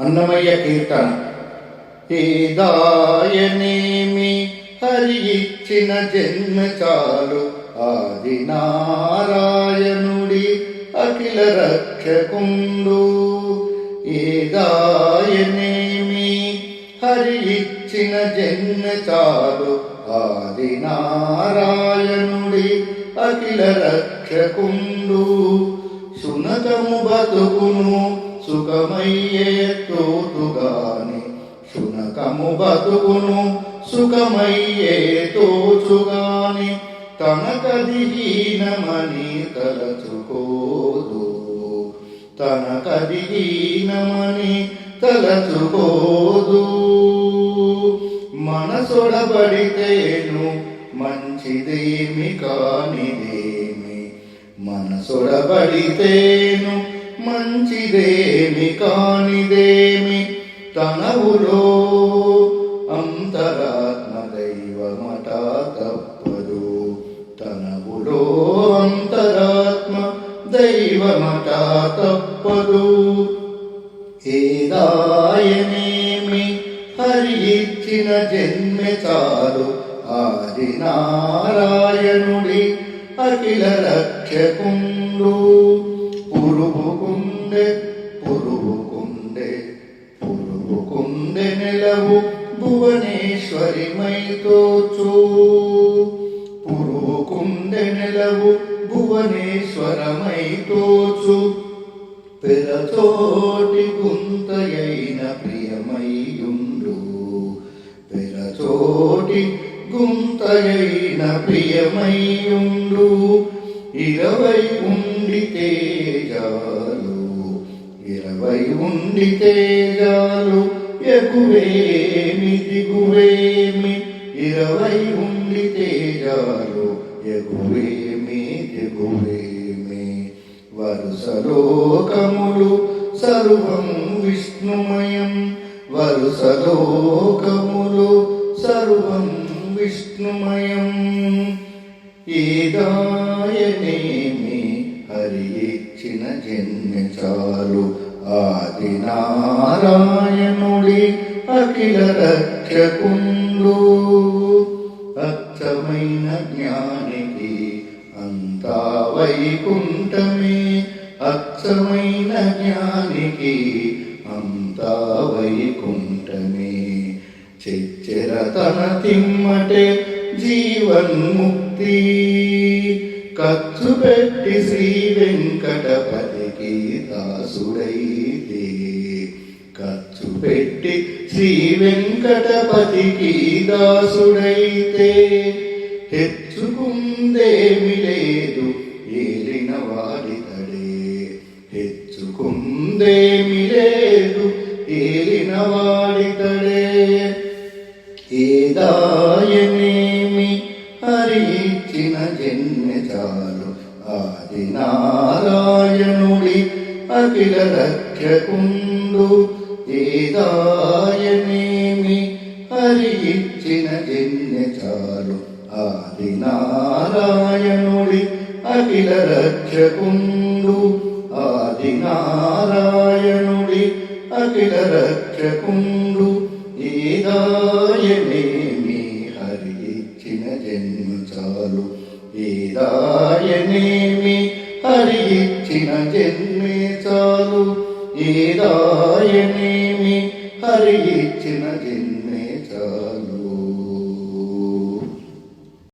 అన్నమయ్య కీర్తన. ఏదాయనేమి హరి ఇచ్చిన జన్మ చాలు. ఆది నారాయణుడి అఖిల రక్షకుండు. ఏదాయనేమి హరి ఇచ్చిన జన్మ చాలు. ఆది నారాయణుడి అఖిల రక్షకుండు. సునకము బతుకును సుఖమయ్యే తోతుగాని శునకము బతుకును సుఖమయ్యే తోచుగాని. తనకది హీనమని తలచుకోదు. తనకది హీనమని తలచుకోదు. మనసొడబడితేను మంచిదేమి కానిదేమి. మనసొడబడితేను మంచిదేమి కానిదేమి తనవులో అంతరాత్మ దైవమట తప్పదు తనవులో అంతరాత్మ దైవమట తప్పదు ఏదాయనేమి హరి ఇచ్చిన జన్మె చాలు ఆది నారాయణుడి అఖిల రక్షకుండు. పురుగుకుండే పురుగుకుండే పురుగుకుండే నెలవు భువనేశ్వరి మైతోచు. పురుగుకుండే నెలవు భువనేశ్వరమైతోచు పెరచోటి గుంతయైన ప్రియమయ్యుండు. పెరచోటి గుంతయైన ప్రియమయ్యుండు. ఇరవై ఉండి తేజాలు ఇరవై ఉండి తేజాలు. ఎగువేమి దిగువేమి ఇరవై ఉండి తేజాలు ఎగువేమి దిగువేమి. వరుసలోకములు సర్వం విష్ణుమయం వరుసలోకములు సర్వం విష్ణుమయం. ఏదాయనేమి హరి ఇచ్చిన జన్మ చాలు ఆది నారాయణుడి అఖిల రక్షకుండు. అచ్చమైన జ్ఞానికి అంతా వైకుంఠమే అచ్చమైన జ్ఞానికి అంతా వైకుంఠమే చెచ్చర తన తిమ్మటే జీవన్ముక్తి. ఖర్చు పెట్టి శ్రీ వెంకటపతికి దాసుడైతే ఖర్చు పెట్టి శ్రీ వెంకటపతికి దాసుడైతే హెచ్చుకుందేమి లేదు ఏలిన వాడితడే. హెచ్చుకుందేమి లేదు ఏలిన వాడితడే. ఆది నారాయణుడి అఖిల రక్షకుండు ఏదాయనేమి హరి ఇచ్చిన జన్మ చాలు ఆది నారాయణుడి అఖిల ఏదాయనేమి హరి ఇచ్చిన జన్మే చాలు. ఏదాయనేమి హరి ఇచ్చిన జన్మే